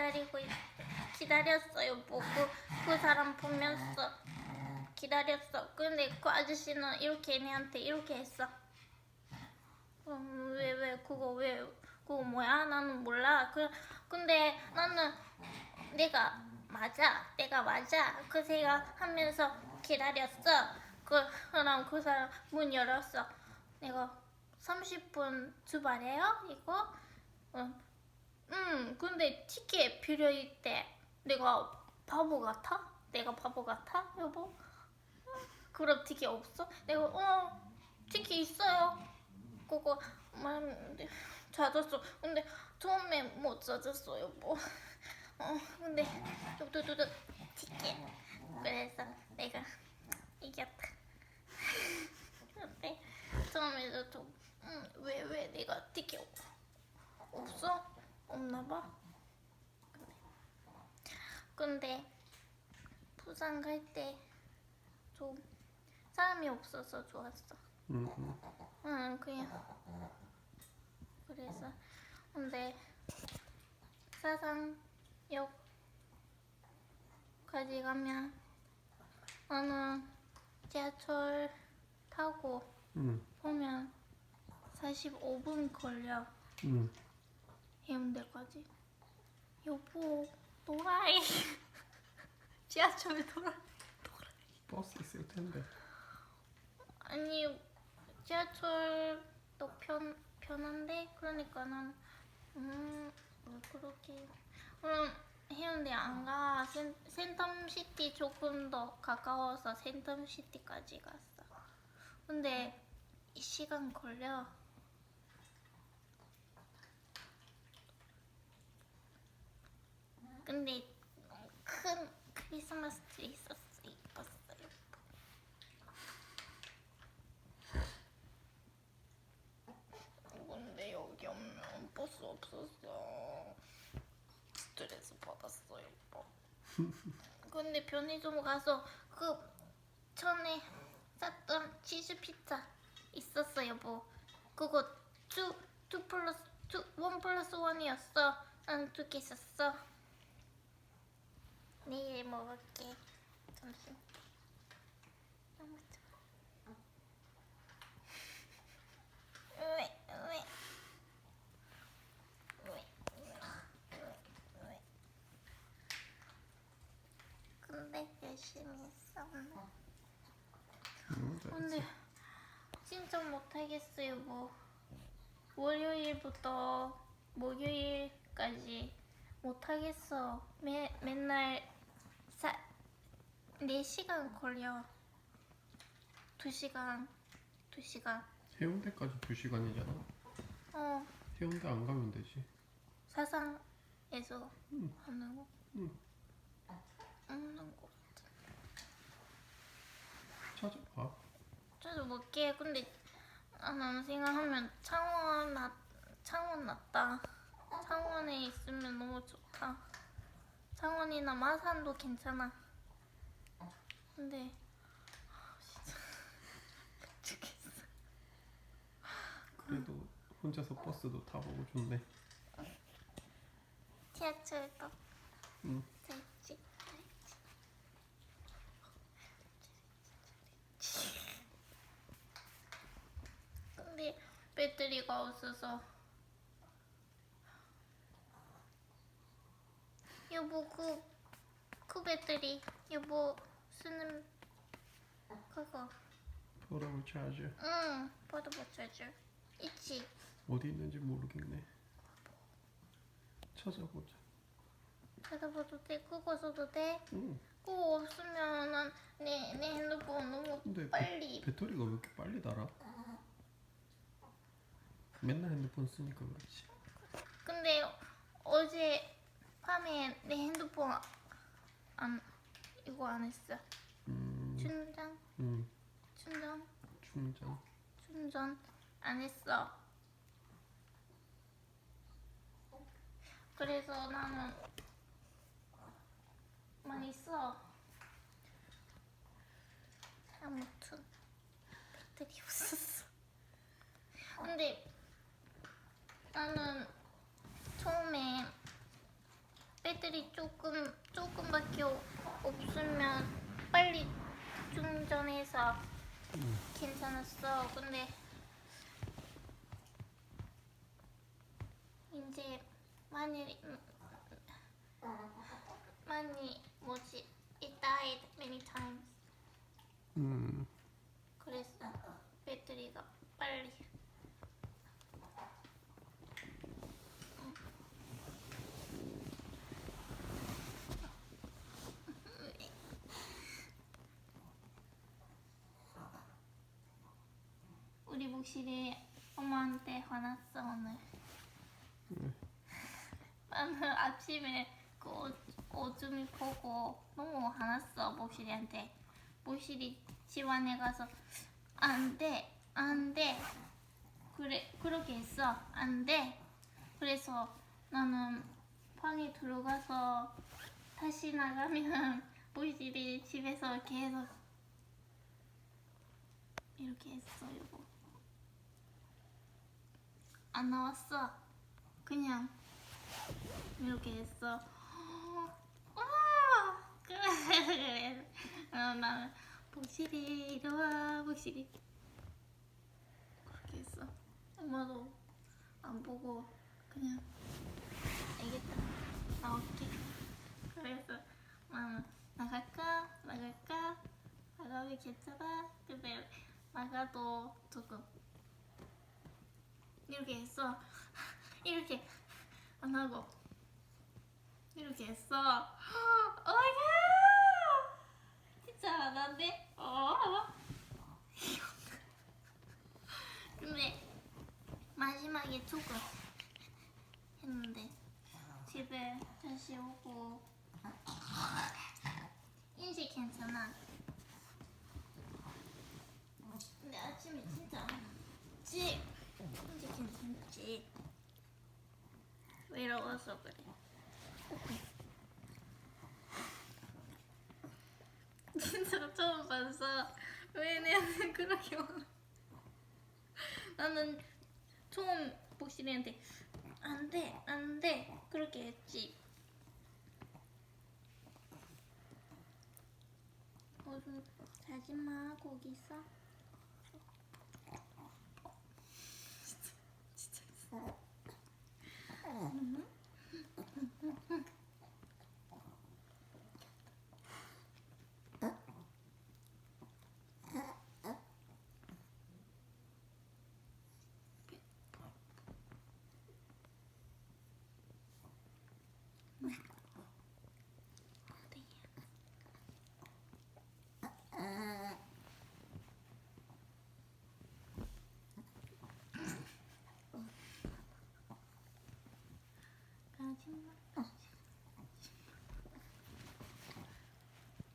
기다리고 있, 기다렸어요. 보고 그 사람 보면서 기다렸어. 근데 그 아저씨는 이렇게 얘네한테 이렇게 했어. 음, 왜, 왜, 그거 왜, 그거 뭐야? 나는 몰라. 그, 근데 나는 내가 맞아. 내가 맞아. 그 생각하면서 기다렸어. 그, 그럼 그 사람 문 열었어. 내가 30분 주말이에요? 이거? 응. 음, 근데 티켓 필요했대. 내가 바보 같아? 내가 바보 같아? 여보? 그럼 티켓 없어? 내가 어 티켓 있어요. 그거 말했는데 찾았어. 근데 처음에 못 찾았어요. 뭐. 어 근데 뚜뚜뚜뚜 티켓. 그래서 내가 이겼다. 근데 처음에도 좀왜왜 왜 내가 티켓 없어? 없나 봐. 근데 부산 갈 때 좀 사람이 없어서 좋았어. 응, 응. 응, 그냥 그래서 근데 사상역까지 가면 나는 지하철 타고 응, 보면 45분 걸려 응. 해운대까지. 여보, 노라이. 지하철 노라. 버스 있을 텐데. 아니 지하철도 편 편한데 그러니까 난 음, 왜 그렇게 그럼 해운대 안 가. 센, 센텀시티 조금 더 가까워서 센텀시티까지 갔어. 근데 이 시간 걸려. 근데 큰 크리스마스 트리 있었어. 이뻤어요. 근데 여기 오면 버스 없었어. 스트레스 받았어요, 오빠. 근데 편의점 가서 그 전에 샀던 치즈 피자 있었어요, 뭐. 그거 투, 투 플러스 투, 원 플러스 원이었어. 난 두 개 샀어. 내일 먹을게. 점심. 너무 좋아. 왜, 왜. 왜, 왜, 왜. 근데 열심히 했어. 응, 근데 진짜 못하겠어요. 뭐 월요일부터 목요일까지 못하겠어. 매 맨날 사 4시간 걸려. 2시간 2시간. 해운대까지 2 시간이잖아. 어 해운대 안 가면 되지. 사상에서 응. 하는 거. 응. 없는 거. 찾아봐. 저도 못게 근데 나는 생각하면 창원 나 창원 낫다. 창원에 있으면 너무 좋다. 창원이나 마산도 괜찮아. 근데 아, 진짜 미치겠어. 그래도 혼자서 버스도 타보고 좋네. 지하철도 응. 잘지 근데 배터리가 없어서 여보 그, 그 배터리 여보 쓰는 그거 포러블 차지. 응 포터블 차저 있지 어디 있는지 모르겠네. 찾아보자. 찾아봐도 돼 그거 써도 돼 응. 그거 없으면 난내 내 핸드폰 너무 근데 배- 빨리 배터리가 왜 이렇게 빨리 달아? 맨날 핸드폰 쓰니까 그렇지. 근데 어제 밤에 내 핸드폰 안 이거 안 했어. 음, 충전 음, 충전 충전. 충전 안 했어. 그래서 나는 많이 써. 아무튼 배터리 없었어. 근데 나는 처음에 배, 없으면 빨리 충전해서 괜찮았어. 근데 이제 많이 많이 뭐지? It died many times. 음. 우리 목실이 엄마한테 화났어 오늘. 나는 아침에 그 오- 오줌이 보고 너무 화났어 목실이한테. 목실이 집 안에 가서 안 돼, 안 돼. 그래 그렇게 했어, 안 돼. 그래서 나는 방에 들어가서 다시 나가면 목실이 집에서 계속 이렇게 했어 이거. 안 나왔어. 그냥 이렇게 했어. 아! 그래. 어, 나는 복실이 이리 와 복실이 그렇게 했어. 엄마도 안 보고 그냥 알겠다 나올게. 그래서 나는 나갈까 나갈까 나가면 괜찮아. 근데 나가도 조금 이렇게 했어. 이렇게 안 하고 이렇게 했어. 어이가 진짜 안 한대. 어. 근데 마지막에 조금 했는데 집에 다시 오고 인지 괜찮아. 근데 아침에 진짜 안 인지 괜찮지. 외로워서 그래. 진짜 처음 봤어. 왜 내한테 그렇게 와? 나는 처음 복실이한테 안 돼, 안 돼. 그렇게 했지. 무슨 자지 마, 거기 있어.